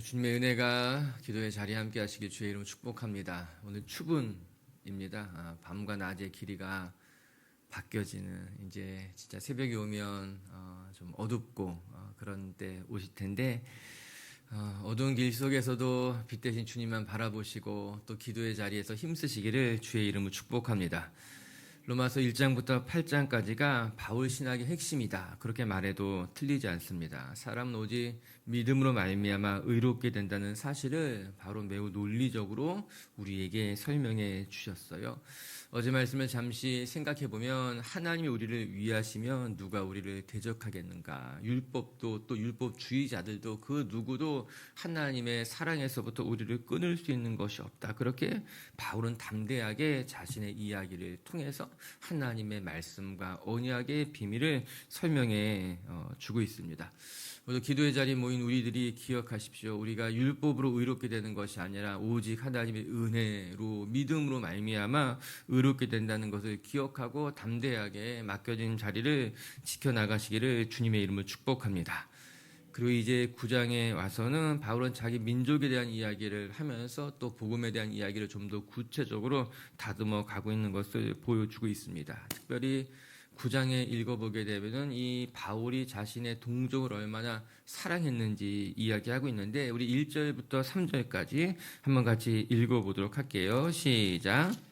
주님의 은혜가 기도의 자리에 함께 하시길 주의 이름으로 축복합니다. 오늘 추분입니다. 아, 밤과 낮의 길이가 바뀌어지는 이제 진짜 새벽이 오면 어, 좀 어둡고 어, 그런 때 오실 텐데 어, 어두운 길 속에서도 빛 대신 주님만 바라보시고 또 기도의 자리에서 힘쓰시기를 주의 이름으로 축복합니다. 로마서 1장부터 8장까지가 바울 신학의 핵심이다. 그렇게 말해도 틀리지 않습니다. 사람은 오직 믿음으로 말미암아 의롭게 된다는 사실을 바로 매우 논리적으로 우리에게 설명해 주셨어요. 어제 말씀을 잠시 생각해 보면 하나님이 우리를 위하시면 누가 우리를 대적하겠는가? 율법도 또 율법주의자들도 그 누구도 하나님의 사랑에서부터 우리를 끊을 수 있는 것이 없다. 그렇게 바울은 담대하게 자신의 이야기를 통해서 하나님의 말씀과 언약의 비밀을 설명해 어, 주고 있습니다. 기도의 자리에 모인 우리들이 기억하십시오. 우리가 율법으로 의롭게 되는 것이 아니라 오직 하나님의 은혜로 믿음으로 말미암아 의롭게 된다는 것을 기억하고 담대하게 맡겨진 자리를 지켜 나가시기를 주님의 이름으로 축복합니다. 그리고 이제 9장에 와서는 바울은 자기 민족에 대한 이야기를 하면서 또 복음에 대한 이야기를 좀 더 구체적으로 다듬어 가고 있는 것을 보여주고 있습니다. 특별히 9장에 읽어보게 되면은 이 바울이 자신의 동족을 얼마나 사랑했는지 이야기하고 있는데 우리 1절부터 3절까지 한번 같이 읽어보도록 할게요. 시작.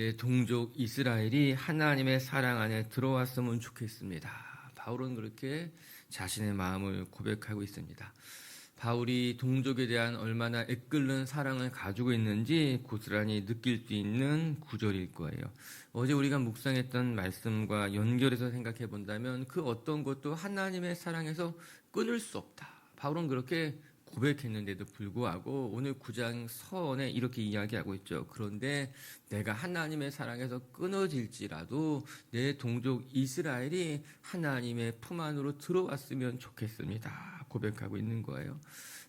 내 동족 이스라엘이 하나님의 사랑 안에 들어왔으면 좋겠습니다. 바울은 그렇게 자신의 마음을 고백하고 있습니다. 바울이 동족에 대한 얼마나 애끓는 사랑을 가지고 있는지 고스란히 느낄 수 있는 구절일 거예요. 어제 우리가 묵상했던 말씀과 연결해서 생각해 본다면 그 어떤 것도 하나님의 사랑에서 끊을 수 없다. 바울은 그렇게 고백했는데도 불구하고 오늘 9장 서원에 이렇게 이야기하고 있죠. 그런데 내가 하나님의 사랑에서 끊어질지라도 내 동족 이스라엘이 하나님의 품 안으로 들어왔으면 좋겠습니다. 고백하고 있는 거예요.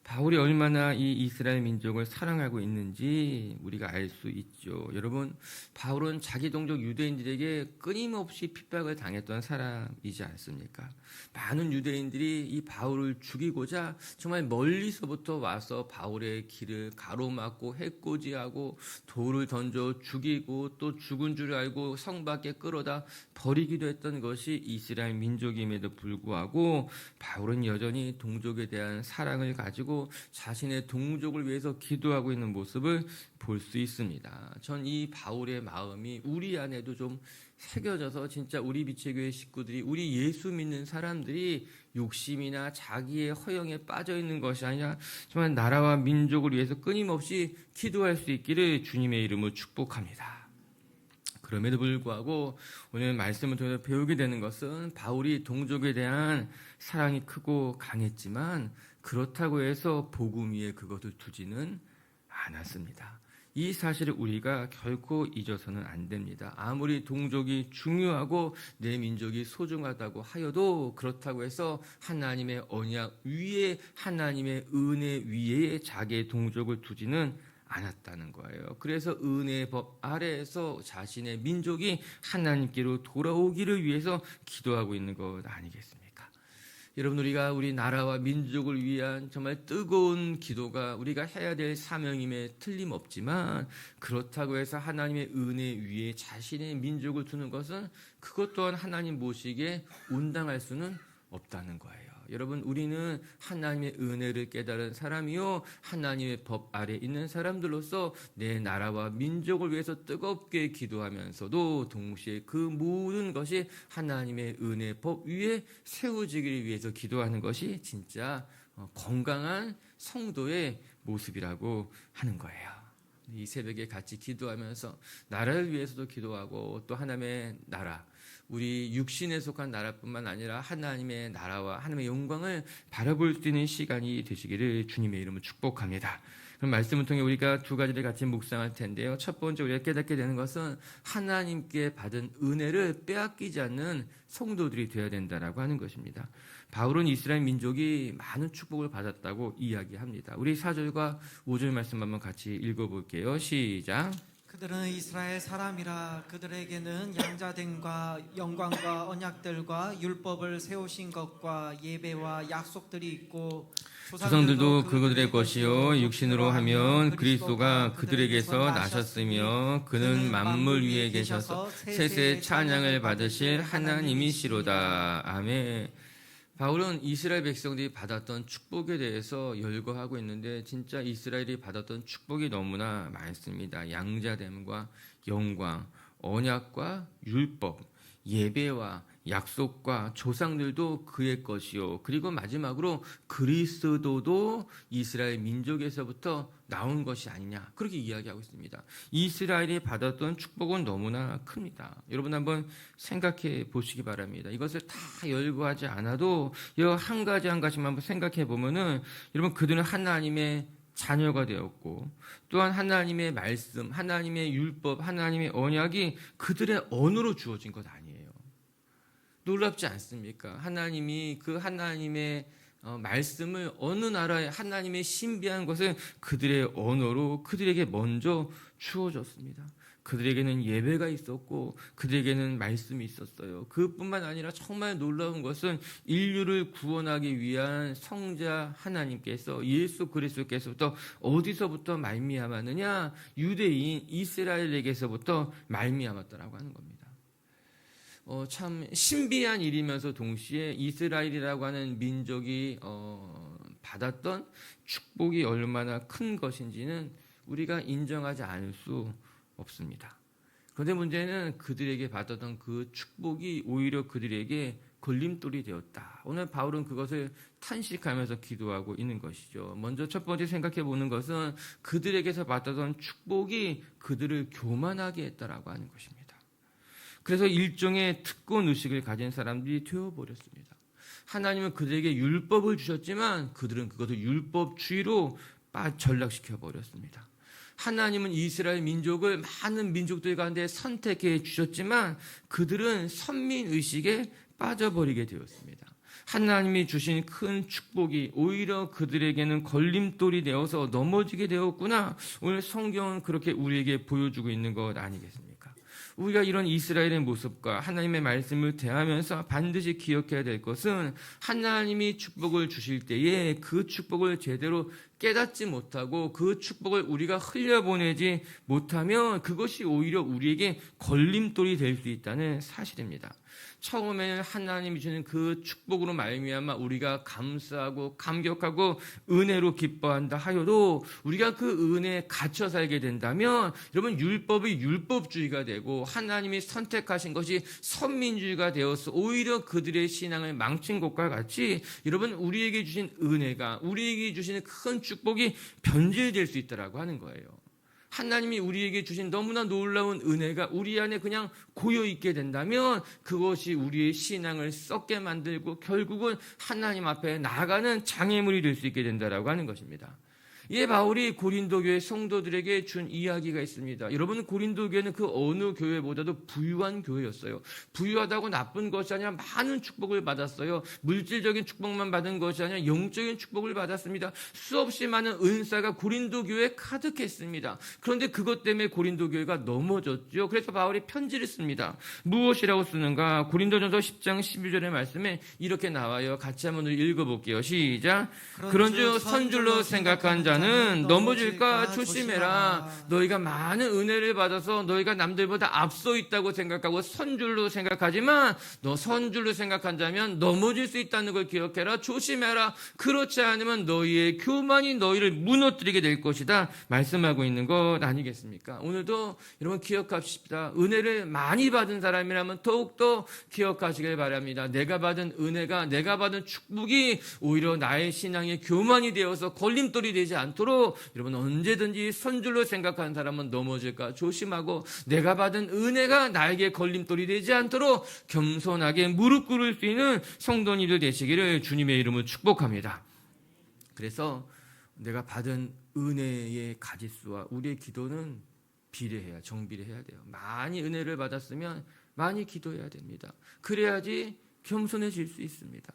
바울이 얼마나 이 이스라엘 민족을 사랑하고 있는지 우리가 알 수 있죠. 여러분, 바울은 자기 동족 유대인들에게 끊임없이 핍박을 당했던 사람이지 않습니까? 많은 유대인들이 이 바울을 죽이고자 정말 멀리서부터 와서 바울의 길을 가로막고 해코지하고 돌을 던져 죽이고 또 죽은 줄 알고 성 밖에 끌어다 버리기도 했던 것이 이스라엘 민족임에도 불구하고 바울은 여전히 동족에 대한 사랑을 가지고 자신의 동족을 위해서 기도하고 있는 모습을 볼 수 있습니다. 전 이 바울의 마음이 우리 안에도 좀 새겨져서 진짜 우리 빛의 교회 식구들이 우리 예수 믿는 사람들이 욕심이나 자기의 허영에 빠져 있는 것이 아니라 정말 나라와 민족을 위해서 끊임없이 기도할 수 있기를 주님의 이름으로 축복합니다. 그럼에도 불구하고 오늘 말씀을 통해서 배우게 되는 것은 바울이 동족에 대한 사랑이 크고 강했지만 그렇다고 해서 복음 위에 그것을 두지는 않았습니다. 이 사실을 우리가 결코 잊어서는 안 됩니다. 아무리 동족이 중요하고 내 민족이 소중하다고 하여도 그렇다고 해서 하나님의 언약 위에 하나님의 은혜 위에 자기의 동족을 두지는 않았다는 거예요. 그래서 은혜의 법 아래에서 자신의 민족이 하나님께로 돌아오기를 위해서 기도하고 있는 것 아니겠습니까? 여러분 우리가 우리 나라와 민족을 위한 정말 뜨거운 기도가 우리가 해야 될 사명임에 틀림없지만 그렇다고 해서 하나님의 은혜 위에 자신의 민족을 두는 것은 그것 또한 하나님 모시기에 운당할 수는 없다는 거예요. 여러분 우리는 하나님의 은혜를 깨달은 사람이요 하나님의 법 아래 있는 사람들로서 내 나라와 민족을 위해서 뜨겁게 기도하면서도 동시에 그 모든 것이 하나님의 은혜 법 위에 세워지기를 위해서 기도하는 것이 진짜 어, 건강한 성도의 모습이라고 하는 거예요. 이 새벽에 같이 기도하면서 나라를 위해서도 기도하고 또 하나님의 나라 우리 육신에 속한 나라뿐만 아니라 하나님의 나라와 하나님의 영광을 바라볼 수 있는 시간이 되시기를 주님의 이름으로 축복합니다. 그럼 말씀을 통해 우리가 두 가지를 같이 묵상할 텐데요. 첫 번째 우리가 깨닫게 되는 것은 하나님께 받은 은혜를 빼앗기지 않는 성도들이 되어야 된다라고 하는 것입니다. 바울은 이스라엘 민족이 많은 축복을 받았다고 이야기합니다. 우리 4절과 5절 말씀 한번 같이 읽어볼게요. 시작. 그들은 이스라엘 사람이라 그들에게는 양자됨과 영광과 언약들과 율법을 세우신 것과 예배와 약속들이 있고 조상들도 그들의 것이요 육신으로 하면 그리스도가 그들에게서 나셨으며 그는 만물 위에 계셔서 셋의 찬양을 받으실 하나님이시로다. 아멘. 바울은 이스라엘 백성들이 받았던 축복에 대해서 열거하고 있는데 진짜 이스라엘이 받았던 축복이 너무나 많습니다. 양자됨과 영광, 언약과 율법, 예배와 약속과 조상들도 그의 것이요. 그리고 마지막으로 그리스도도 이스라엘 민족에서부터 나온 것이 아니냐. 그렇게 이야기하고 있습니다. 이스라엘이 받았던 축복은 너무나 큽니다. 여러분 한번 생각해 보시기 바랍니다. 이것을 다 열거하지 않아도 이한 가지 한 가지만 한번 생각해 보면은 여러분 그들은 하나님의 자녀가 되었고 또한 하나님의 말씀, 하나님의 율법, 하나님의 언약이 그들의 언어로 주어진 것 아니에요. 놀랍지 않습니까? 하나님이 그 하나님의 어, 말씀을 어느 나라의 하나님의 신비한 것을 그들의 언어로 그들에게 먼저 주어졌습니다. 그들에게는 예배가 있었고 그들에게는 말씀이 있었어요. 그뿐만 아니라 정말 놀라운 것은 인류를 구원하기 위한 성자 하나님께서 예수 그리스도께서부터 어디서부터 말미암았느냐? 유대인 이스라엘에게서부터 말미암았다라고 하는 겁니다. 어, 참 신비한 일이면서 동시에 이스라엘이라고 하는 민족이 어, 받았던 축복이 얼마나 큰 것인지는 우리가 인정하지 않을 수 없습니다. 그런데 문제는 그들에게 받았던 그 축복이 오히려 그들에게 걸림돌이 되었다. 오늘 바울은 그것을 탄식하면서 기도하고 있는 것이죠. 먼저 첫 번째 생각해 보는 것은 그들에게서 받았던 축복이 그들을 교만하게 했다라고 하는 것입니다. 그래서 일종의 특권 의식을 가진 사람들이 되어버렸습니다. 하나님은 그들에게 율법을 주셨지만 그들은 그것을 율법주의로 전락시켜 버렸습니다. 하나님은 이스라엘 민족을 많은 민족들 가운데 선택해 주셨지만 그들은 선민 의식에 빠져버리게 되었습니다. 하나님이 주신 큰 축복이 오히려 그들에게는 걸림돌이 되어서 넘어지게 되었구나. 오늘 성경은 그렇게 우리에게 보여주고 있는 것 아니겠습니까? 우리가 이런 이스라엘의 모습과 하나님의 말씀을 대하면서 반드시 기억해야 될 것은 하나님이 축복을 주실 때에 그 축복을 제대로 깨닫지 못하고 그 축복을 우리가 흘려보내지 못하면 그것이 오히려 우리에게 걸림돌이 될 수 있다는 사실입니다. 처음에는 하나님이 주는 그 축복으로 말미암아 우리가 감사하고 감격하고 은혜로 기뻐한다 하여도 우리가 그 은혜에 갇혀 살게 된다면 여러분 율법이 율법주의가 되고 하나님이 선택하신 것이 선민주의가 되어서 오히려 그들의 신앙을 망친 것과 같이 여러분 우리에게 주신 은혜가 우리에게 주시는 큰 축복이 변질될 수 있다라고 하는 거예요. 하나님이 우리에게 주신 너무나 놀라운 은혜가 우리 안에 그냥 고여 있게 된다면 그것이 우리의 신앙을 썩게 만들고 결국은 하나님 앞에 나아가는 장애물이 될 수 있게 된다라고 하는 것입니다. 이에 바울이 고린도 교회 성도들에게 준 이야기가 있습니다. 여러분 고린도 교회는 그 어느 교회보다도 부유한 교회였어요. 부유하다고 나쁜 것이 아니라 많은 축복을 받았어요. 물질적인 축복만 받은 것이 아니라 영적인 축복을 받았습니다. 수없이 많은 은사가 고린도 교회에 가득했습니다. 그런데 그것 때문에 고린도 교회가 넘어졌죠. 그래서 바울이 편지를 씁니다. 무엇이라고 쓰는가? 고린도전서 10장 12절의 말씀에 이렇게 나와요. 같이 한번 읽어볼게요. 시작. 그런즉 선줄로 생각한 자는 넘어질까 조심해라. 너희가 많은 은혜를 받아서 너희가 남들보다 앞서 있다고 생각하고 선줄로 생각하지만 너 선줄로 생각한다면 넘어질 수 있다는 걸 기억해라. 조심해라. 그렇지 않으면 너희의 교만이 너희를 무너뜨리게 될 것이다. 말씀하고 있는 것 아니겠습니까? 오늘도 여러분 기억합시다. 은혜를 많이 받은 사람이라면 더욱더 기억하시길 바랍니다. 내가 받은 은혜가 내가 받은 축복이 오히려 나의 신앙의 교만이 되어서 걸림돌이 되지 않는 않도록 여러분 언제든지 선줄로 생각하는 사람은 넘어질까 조심하고 내가 받은 은혜가 나에게 걸림돌이 되지 않도록 겸손하게 무릎 꿇을 수 있는 성도님들 되시기를 주님의 이름으로 축복합니다. 그래서 내가 받은 은혜의 가지수와 우리의 기도는 비례해야 정비례 해야 돼요. 많이 은혜를 받았으면 많이 기도해야 됩니다. 그래야지 겸손해질 수 있습니다.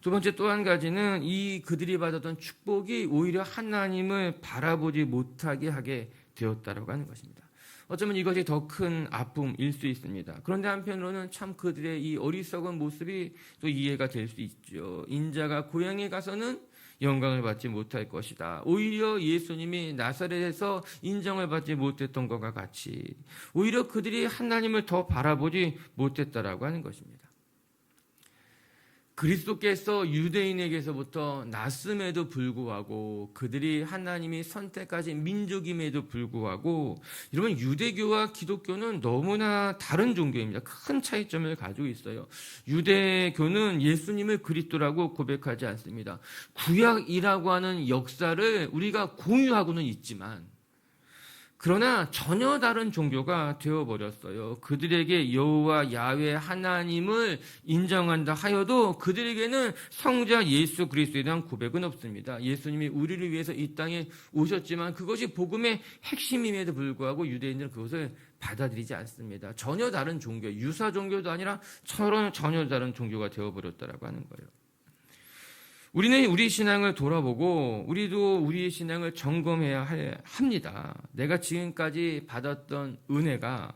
두 번째 또 한 가지는 이 그들이 받았던 축복이 오히려 하나님을 바라보지 못하게 하게 되었다라고 하는 것입니다. 어쩌면 이것이 더 큰 아픔일 수 있습니다. 그런데 한편으로는 참 그들의 이 어리석은 모습이 또 이해가 될 수 있죠. 인자가 고향에 가서는 영광을 받지 못할 것이다. 오히려 예수님이 나사렛에서 인정을 받지 못했던 것과 같이 오히려 그들이 하나님을 더 바라보지 못했다라고 하는 것입니다. 그리스도께서 유대인에게서부터 났음에도 불구하고 그들이 하나님이 선택하신 민족임에도 불구하고 여러분 유대교와 기독교는 너무나 다른 종교입니다. 큰 차이점을 가지고 있어요. 유대교는 예수님을 그리스도라고 고백하지 않습니다. 구약이라고 하는 역사를 우리가 공유하고는 있지만 그러나 전혀 다른 종교가 되어버렸어요. 그들에게 여호와 야훼 하나님을 인정한다 하여도 그들에게는 성자 예수 그리스도에 대한 고백은 없습니다. 예수님이 우리를 위해서 이 땅에 오셨지만 그것이 복음의 핵심임에도 불구하고 유대인들은 그것을 받아들이지 않습니다. 전혀 다른 종교, 유사 종교도 아니라 전혀 다른 종교가 되어버렸다라고 하는 거예요. 우리는 우리 신앙을 돌아보고 우리도 우리의 신앙을 점검해야 할- 합니다. 내가 지금까지 받았던 은혜가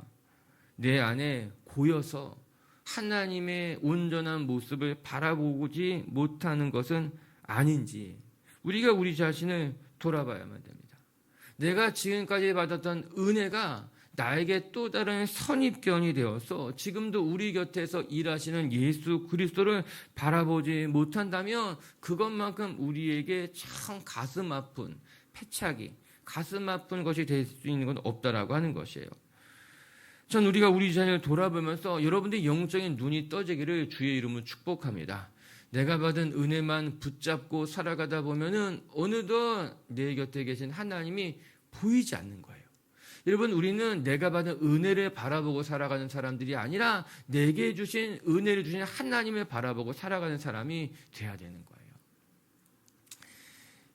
내 안에 고여서 하나님의 온전한 모습을 바라보지 못하는 것은 아닌지 우리가 우리 자신을 돌아봐야만 됩니다. 내가 지금까지 받았던 은혜가 나에게 또 다른 선입견이 되어서 지금도 우리 곁에서 일하시는 예수 그리스도를 바라보지 못한다면 그것만큼 우리에게 참 가슴 아픈 패착이 가슴 아픈 것이 될 수 있는 건 없다라고 하는 것이에요. 전 우리가 우리 자신을 돌아보면서 여러분들의 영적인 눈이 떠지기를 주의 이름으로 축복합니다. 내가 받은 은혜만 붙잡고 살아가다 보면은 어느덧 내 곁에 계신 하나님이 보이지 않는 거예요. 여러분 우리는 내가 받은 은혜를 바라보고 살아가는 사람들이 아니라 내게 주신 은혜를 주신 하나님을 바라보고 살아가는 사람이 돼야 되는 거예요.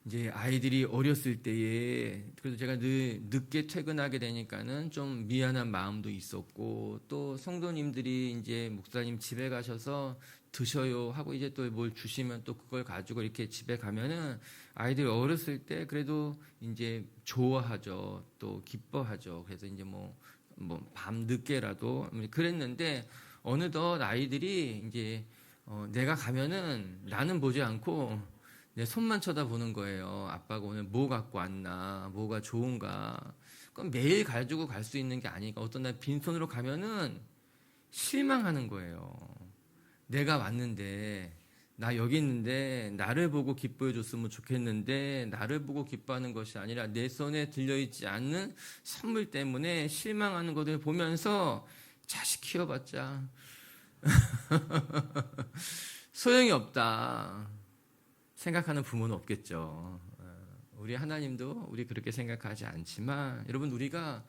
이제 아이들이 어렸을 때에 그래서 제가 늘 늦게 퇴근하게 되니까는 좀 미안한 마음도 있었고 또 성도님들이 이제 목사님 집에 가셔서 드셔요 하고 이제 또 뭘 주시면 또 그걸 가지고 이렇게 집에 가면은 아이들이 어렸을 때 그래도 이제 좋아하죠. 또 기뻐하죠. 그래서 이제 뭐, 뭐, 밤 늦게라도 그랬는데 어느덧 아이들이 이제 어, 내가 가면은 나는 보지 않고 내 손만 쳐다보는 거예요. 아빠가 오늘 뭐 갖고 왔나, 뭐가 좋은가. 그럼 매일 가지고 갈 수 있는 게 아니니까 어떤 날 빈손으로 가면은 실망하는 거예요. 내가 왔는데 나 여기 있는데 나를 보고 기뻐해 줬으면 좋겠는데 나를 보고 기뻐하는 것이 아니라 내 손에 들려 있지 않는 선물 때문에 실망하는 것을 보면서 자식 키워봤자 소용이 없다 생각하는 부모는 없겠죠. 어, 우리 하나님도 우리 그렇게 생각하지 않지만 여러분 우리가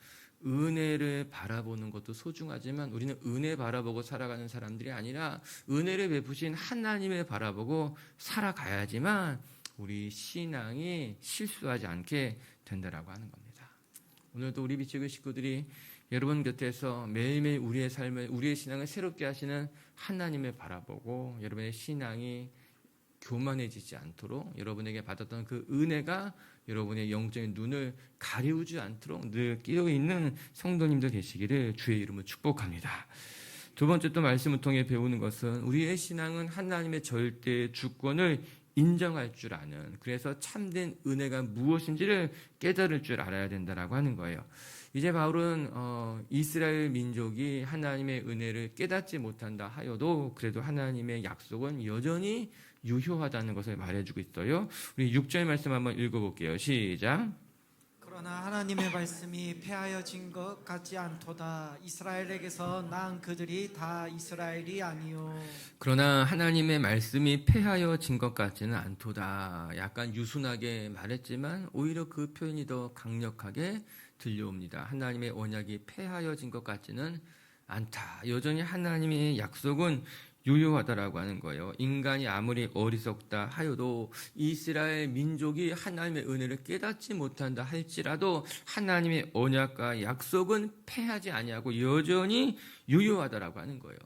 은혜를 바라보는 것도 소중하지만 우리는 은혜 바라보고 살아가는 사람들이 아니라 은혜를 베푸신 하나님을 바라보고 살아가야지만 우리 신앙이 실수하지 않게 된다라고 하는 겁니다. 오늘도 우리 비치그 식구들이 여러분 곁에서 매일매일 우리의 삶을 우리의 신앙을 새롭게 하시는 하나님을 바라보고 여러분의 신앙이 교만해지지 않도록 여러분에게 받았던 그 은혜가 여러분의 영적인 눈을 가리우지 않도록 늘 끼어 있는 성도님들 되시기를 주의 이름으로 축복합니다. 두 번째 또 말씀을 통해 배우는 것은 우리의 신앙은 하나님의 절대 주권을 인정할 줄 아는 그래서 참된 은혜가 무엇인지를 깨달을 줄 알아야 된다라고 하는 거예요. 이제 바울은 어, 이스라엘 민족이 하나님의 은혜를 깨닫지 못한다 하여도 그래도 하나님의 약속은 여전히 유효하다는 것을 말해주고 있어요. 우리 6절 말씀 한번 읽어볼게요. 시작. 그러나 하나님의 말씀이 패하여진 것 같지 않도다. 이스라엘에게서 난 그들이 다 이스라엘이 아니요. 그러나 하나님의 말씀이 패하여진 것 같지는 않도다. 약간 유순하게 말했지만 오히려 그 표현이 더 강력하게 들려옵니다. 하나님의 언약이 패하여진 것 같지는 않다. 여전히 하나님의 약속은 유효하다라고 하는 거예요. 인간이 아무리 어리석다 하여도 이스라엘 민족이 하나님의 은혜를 깨닫지 못한다 할지라도 하나님의 언약과 약속은 패하지 아니하고 여전히 유효하다라고 하는 거예요.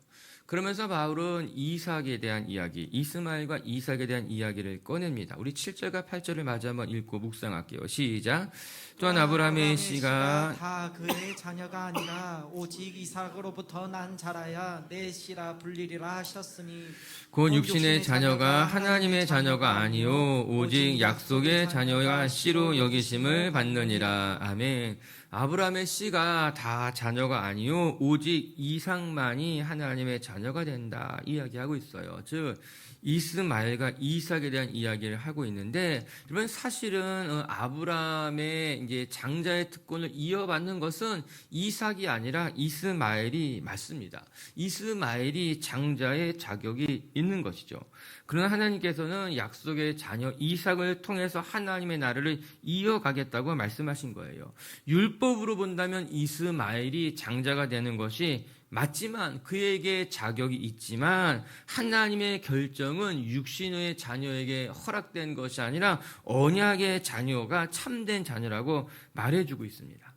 그러면서 바울은 이삭에 대한 이야기, 이스마엘과 이삭에 대한 이야기를 꺼냅니다. 우리 7절과 8절을 마저 한번 읽고 묵상할게요. 시작. 또한 아브라함의 씨가 다 그의 자녀가 아니라 오직 이삭으로부터 난 자라야 내 씨라 불리리라 하셨으니 곧 육신의 자녀가 하나님의 자녀가 아니요 오직 약속의 자녀가 씨로 여기심을 받느니라. 아멘. 아브라함의 씨가 다 자녀가 아니요 오직 이삭만이 하나님의 자녀가 된다 이야기하고 있어요. 즉 이스마엘과 이삭에 대한 이야기를 하고 있는데 여러분 사실은 어, 아브라함의 이제 장자의 특권을 이어받는 것은 이삭이 아니라 이스마엘이 맞습니다. 이스마엘이 장자의 자격이 있는 것이죠. 그러나 하나님께서는 약속의 자녀 이삭을 통해서 하나님의 나라를 이어가겠다고 말씀하신 거예요. 율법으로 본다면 이스마엘이 장자가 되는 것이 맞지만 그에게 자격이 있지만 하나님의 결정은 육신의 자녀에게 허락된 것이 아니라 언약의 자녀가 참된 자녀라고 말해주고 있습니다.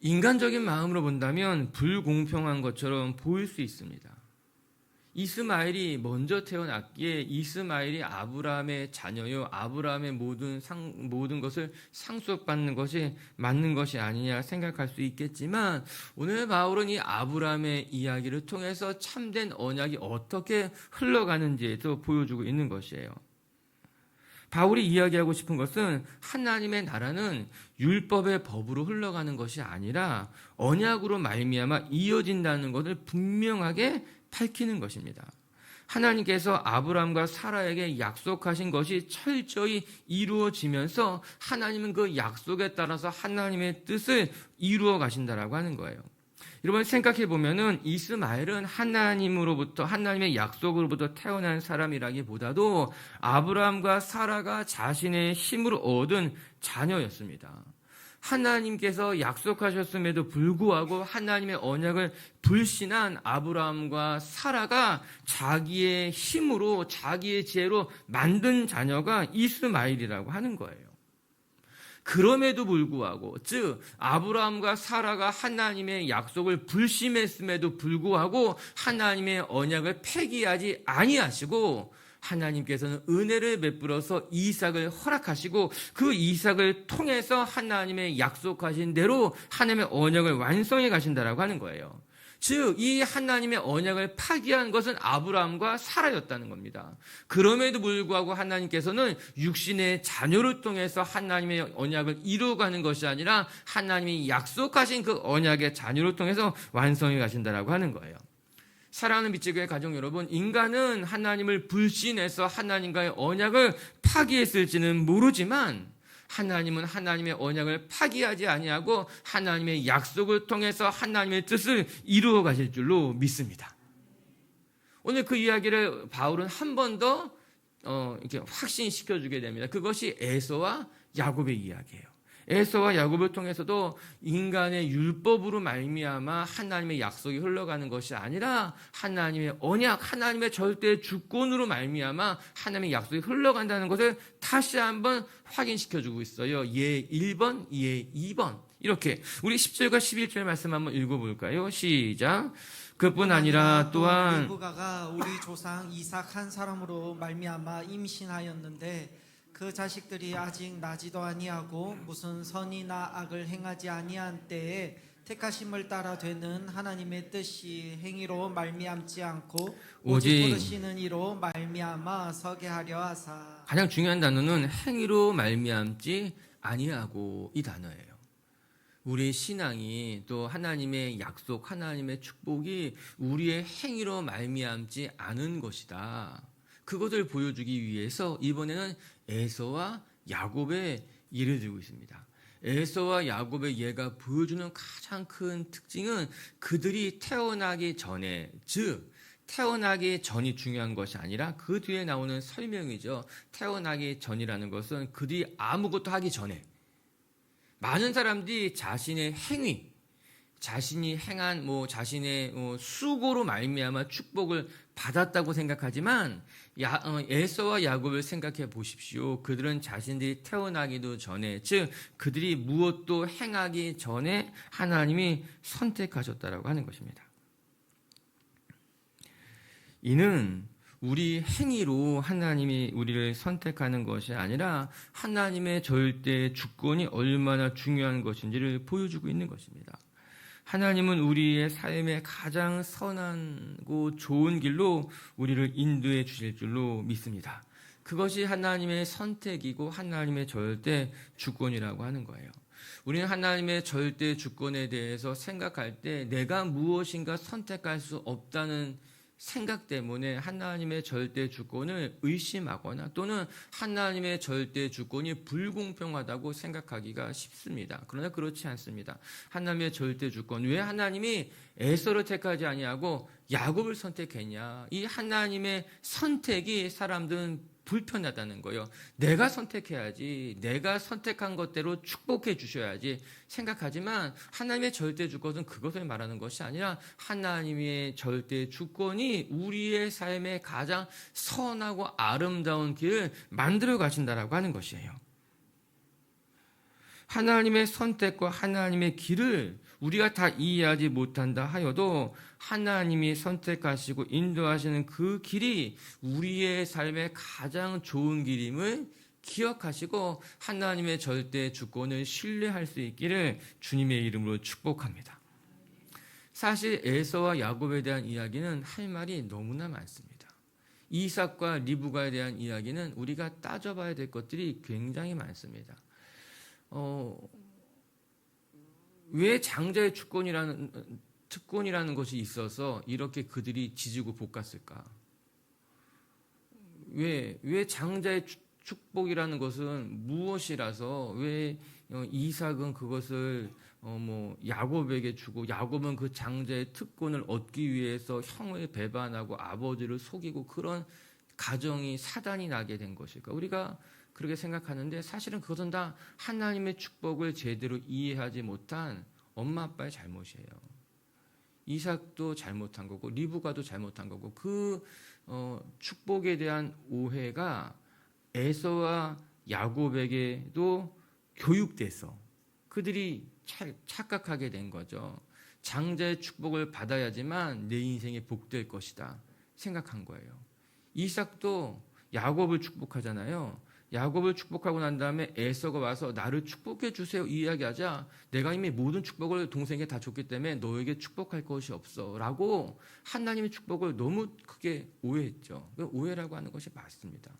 인간적인 마음으로 본다면 불공평한 것처럼 보일 수 있습니다. 이스마엘이 먼저 태어났기에 이스마엘이 아브라함의 자녀요 아브라함의 모든 상, 모든 것을 상속받는 것이 맞는 것이 아니냐 생각할 수 있겠지만 오늘 바울은 이 아브라함의 이야기를 통해서 참된 언약이 어떻게 흘러가는지에도 보여주고 있는 것이에요. 바울이 이야기하고 싶은 것은 하나님의 나라는 율법의 법으로 흘러가는 것이 아니라 언약으로 말미암아 이어진다는 것을 분명하게 밝히는 것입니다. 하나님께서 아브라함과 사라에게 약속하신 것이 철저히 이루어지면서 하나님은 그 약속에 따라서 하나님의 뜻을 이루어 가신다라고 하는 거예요. 여러분 생각해 보면은 이스마엘은 하나님으로부터 하나님의 약속으로부터 태어난 사람이라기보다도 아브라함과 사라가 자신의 힘으로 얻은 자녀였습니다. 하나님께서 약속하셨음에도 불구하고 하나님의 언약을 불신한 아브라함과 사라가 자기의 힘으로 자기의 지혜로 만든 자녀가 이스마일이라고 하는 거예요. 그럼에도 불구하고 즉 아브라함과 사라가 하나님의 약속을 불심했음에도 불구하고 하나님의 언약을 폐기하지 아니하시고 하나님께서는 은혜를 베풀어서 이삭을 허락하시고 그 이삭을 통해서 하나님의 약속하신 대로 하나님의 언약을 완성해 가신다라고 하는 거예요. 즉, 이 하나님의 언약을 파기한 것은 아브라함과 사라였다는 겁니다. 그럼에도 불구하고 하나님께서는 육신의 자녀를 통해서 하나님의 언약을 이루어가는 것이 아니라 하나님이 약속하신 그 언약의 자녀를 통해서 완성해 가신다라고 하는 거예요. 사랑하는 빛지교회 가족 여러분, 인간은 하나님을 불신해서 하나님과의 언약을 파기했을지는 모르지만 하나님은 하나님의 언약을 파기하지 아니하고 하나님의 약속을 통해서 하나님의 뜻을 이루어 가실 줄로 믿습니다. 오늘 그 이야기를 바울은 한 번더 어, 이렇게 확신시켜 주게 됩니다. 그것이 에서와 야곱의 이야기예요. 에서와 야곱을 통해서도 인간의 율법으로 말미암아 하나님의 약속이 흘러가는 것이 아니라 하나님의 언약, 하나님의 절대 주권으로 말미암아 하나님의 약속이 흘러간다는 것을 다시 한번 확인시켜 주고 있어요. 예 1번, 예 2번. 이렇게 우리 10절과 11절 말씀 한번 읽어 볼까요? 시작. 그뿐 아니라 또한 리브가가 우리 조상 이삭 한 사람으로 말미암아 임신하였는데 그 자식들이 아직 나지도 아니하고 무슨 선이나 악을 행하지 아니한 때에 택하심을 따라 되는 하나님의 뜻이 행위로 말미암지 않고 오직 부르시는 이로 말미암아 서게 하려 하사 가장 중요한 단어는 행위로 말미암지 아니하고 이 단어예요. 우리의 신앙이 또 하나님의 약속, 하나님의 축복이 우리의 행위로 말미암지 않은 것이다. 그것을 보여주기 위해서 이번에는 에서와 야곱의 예를 들고 있습니다. 에서와 야곱의 예가 보여주는 가장 큰 특징은 그들이 태어나기 전에, 즉, 태어나기 전이 중요한 것이 아니라 그 뒤에 나오는 설명이죠. 태어나기 전이라는 것은 그들이 아무것도 하기 전에 많은 사람들이 자신의 행위, 자신이 행한 뭐 자신의 어, 수고로 말미암아 축복을 받았다고 생각하지만 야, 어, 에서와 야곱을 생각해 보십시오. 그들은 자신들이 태어나기도 전에, 즉 그들이 무엇도 행하기 전에 하나님이 선택하셨다라고 하는 것입니다. 이는 우리 행위로 하나님이 우리를 선택하는 것이 아니라 하나님의 절대 주권이 얼마나 중요한 것인지를 보여주고 있는 것입니다. 하나님은 우리의 삶의 가장 선하고 좋은 길로 우리를 인도해 주실 줄로 믿습니다. 그것이 하나님의 선택이고 하나님의 절대 주권이라고 하는 거예요. 우리는 하나님의 절대 주권에 대해서 생각할 때 내가 무엇인가 선택할 수 없다는 생각 때문에 하나님의 절대 주권을 의심하거나 또는 하나님의 절대 주권이 불공평하다고 생각하기가 쉽습니다. 그러나 그렇지 않습니다. 하나님의 절대 주권 왜 하나님이 에서를 택하지 아니하고 야곱을 선택했냐? 이 하나님의 선택이 사람들은 불편하다는 거예요. 내가 선택해야지. 내가 선택한 것대로 축복해 주셔야지 생각하지만 하나님의 절대 주권은 그것을 말하는 것이 아니라 하나님의 절대 주권이 우리의 삶의 가장 선하고 아름다운 길을 만들어 가신다라고 하는 것이에요. 하나님의 선택과 하나님의 길을 우리가 다 이해하지 못한다 하여도 하나님이 선택하시고 인도하시는 그 길이 우리의 삶의 가장 좋은 길임을 기억하시고 하나님의 절대 주권을 신뢰할 수 있기를 주님의 이름으로 축복합니다. 사실 에서와 야곱에 대한 이야기는 할 말이 너무나 많습니다. 이삭과 리브가에 대한 이야기는 우리가 따져봐야 될 것들이 굉장히 많습니다. 어, 왜 장자의 주권이라는 특권이라는 것이 있어서 이렇게 그들이 지지고 볶았을까? 왜, 왜 장자의 추- 축복이라는 것은 무엇이라서 왜 어, 이삭은 그것을 어, 뭐 야곱에게 주고 야곱은 그 장자의 특권을 얻기 위해서 형을 배반하고 아버지를 속이고 그런 가정이 사단이 나게 된 것일까? 우리가 그렇게 생각하는데 사실은 그것은 다 하나님의 축복을 제대로 이해하지 못한 엄마 아빠의 잘못이에요. 이삭도 잘못한 거고 리브가도 잘못한 거고 그 어, 축복에 대한 오해가 에서와 야곱에게도 교육돼서 그들이 차- 착각하게 된 거죠. 장자의 축복을 받아야지만 내 인생이 복될 것이다 생각한 거예요. 이삭도 야곱을 축복하잖아요. 야곱을 축복하고 난 다음에 에서가 와서 나를 축복해 주세요 이 이야기하자 내가 이미 모든 축복을 동생에게 다 줬기 때문에 너에게 축복할 것이 없어라고 하나님의 축복을 너무 크게 오해했죠. 그 오해라고 하는 것이 맞습니다.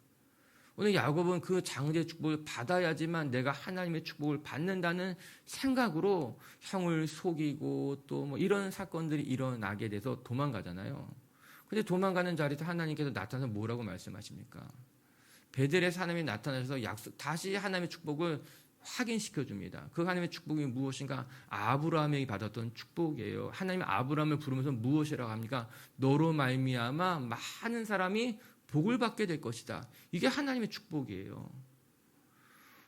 오늘 야곱은 그 장제의 축복을 받아야지만 내가 하나님의 축복을 받는다는 생각으로 형을 속이고 또 뭐 이런 사건들이 일어나게 돼서 도망가잖아요. 근데 도망가는 자리에서 하나님께서 나타나서 뭐라고 말씀하십니까? 베델의 하나님이 나타나셔서 약속 다시 하나님의 축복을 확인시켜 줍니다. 그 하나님의 축복이 무엇인가? 아브라함이 받았던 축복이에요. 하나님 아브라함을 부르면서 무엇이라고 합니까? 너로 말미암아 많은 사람이 복을 받게 될 것이다. 이게 하나님의 축복이에요.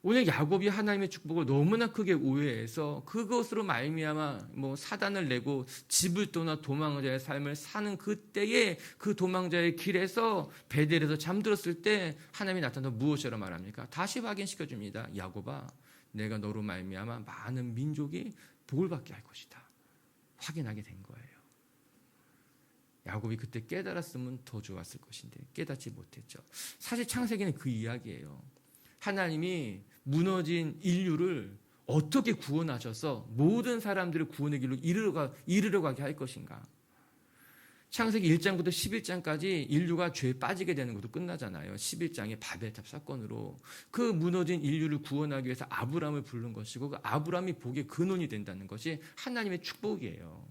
오늘 야곱이 하나님의 축복을 너무나 크게 오해해서 그것으로 말미암아 뭐 사단을 내고 집을 떠나 도망자의 삶을 사는 그때에 그 도망자의 길에서 베델에서 잠들었을 때 하나님이 나타나서 무엇이라 말합니까? 다시 확인시켜 줍니다. 야곱아, 내가 너로 말미암아 많은 민족이 복을 받게 할 것이다. 확인하게 된 거예요. 야곱이 그때 깨달았으면 더 좋았을 것인데 깨닫지 못했죠. 사실 창세기는 그 이야기예요. 하나님이 무너진 인류를 어떻게 구원하셔서 모든 사람들을 구원의 길로 이르러, 이르러 가게 할 것인가. 창세기 1장부터 11장까지 인류가 죄에 빠지게 되는 것도 끝나잖아요. 11장의 바벨탑 사건으로. 그 무너진 인류를 구원하기 위해서 아브라함을 부른 것이고 그 아브라함이 복의 근원이 된다는 것이 하나님의 축복이에요.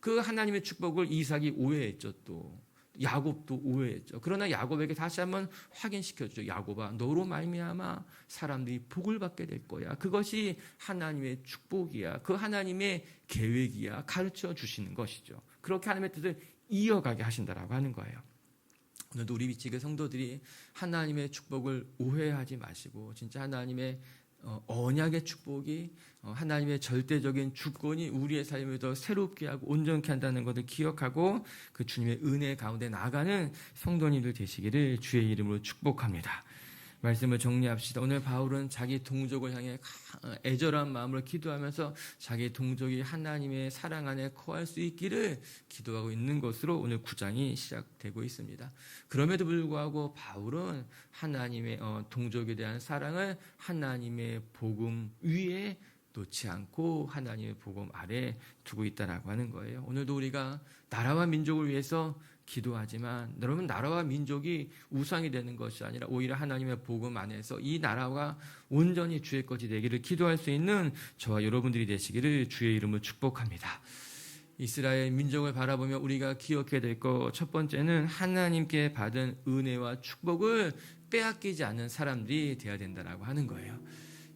그 하나님의 축복을 이삭이 오해했죠 또. 야곱도 오해했죠. 그러나 야곱에게 다시 한번 확인시켜 주죠. 야곱아, 너로 말미암아 사람들이 복을 받게 될 거야. 그것이 하나님의 축복이야. 그 하나님의 계획이야. 가르쳐 주시는 것이죠. 그렇게 하나님의 뜻을 이어가게 하신다라고 하는 거예요. 오늘도 우리 미치게 성도들이 하나님의 축복을 오해하지 마시고 진짜 하나님의 어, 언약의 축복이 어, 하나님의 절대적인 주권이 우리의 삶을 더 새롭게 하고 온전케 한다는 것을 기억하고 그 주님의 은혜 가운데 나가는 성도님들 되시기를 주의 이름으로 축복합니다. 말씀을 정리합시다. 오늘 바울은 자기 동족을 향해 가- 애절한 마음으로 기도하면서 자기 동족이 하나님의 사랑 안에 거할 수 있기를 기도하고 있는 것으로 오늘 구장이 시작되고 있습니다. 그럼에도 불구하고 바울은 하나님의 어, 동족에 대한 사랑을 하나님의 복음 위에 놓지 않고 하나님의 복음 아래 두고 있다라고 하는 거예요. 오늘도 우리가 나라와 민족을 위해서 기도하지만 여러분 나라와 민족이 우상이 되는 것이 아니라 오히려 하나님의 복음 안에서 이 나라가 온전히 주의 것이 되기를 기도할 수 있는 저와 여러분들이 되시기를 주의 이름으로 축복합니다. 이스라엘 민족을 바라보며 우리가 기억해야 될 것 첫 번째는 하나님께 받은 은혜와 축복을 빼앗기지 않는 사람들이 되어야 된다라고 하는 거예요.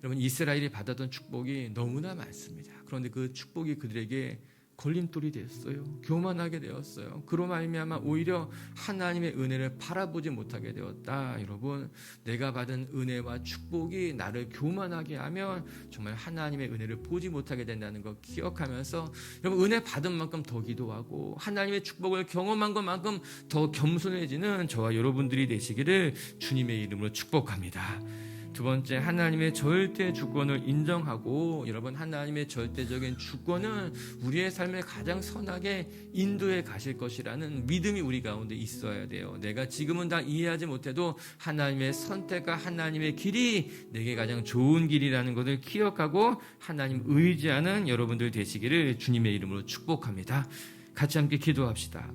여러분 이스라엘이 받았던 축복이 너무나 많습니다. 그런데 그 축복이 그들에게 걸림돌이 되었어요. 교만하게 되었어요. 그로 말미암아 오히려 하나님의 은혜를 바라보지 못하게 되었다. 여러분, 내가 받은 은혜와 축복이 나를 교만하게 하면 정말 하나님의 은혜를 보지 못하게 된다는 거 기억하면서 여러분 은혜 받은 만큼 더 기도하고 하나님의 축복을 경험한 것만큼 더 겸손해지는 저와 여러분들이 되시기를 주님의 이름으로 축복합니다. 두 번째 하나님의 절대 주권을 인정하고 여러분 하나님의 절대적인 주권은 우리의 삶에 가장 선하게 인도해 가실 것이라는 믿음이 우리 가운데 있어야 돼요. 내가 지금은 다 이해하지 못해도 하나님의 선택과 하나님의 길이 내게 가장 좋은 길이라는 것을 기억하고 하나님 의지하는 여러분들 되시기를 주님의 이름으로 축복합니다. 같이 함께 기도합시다.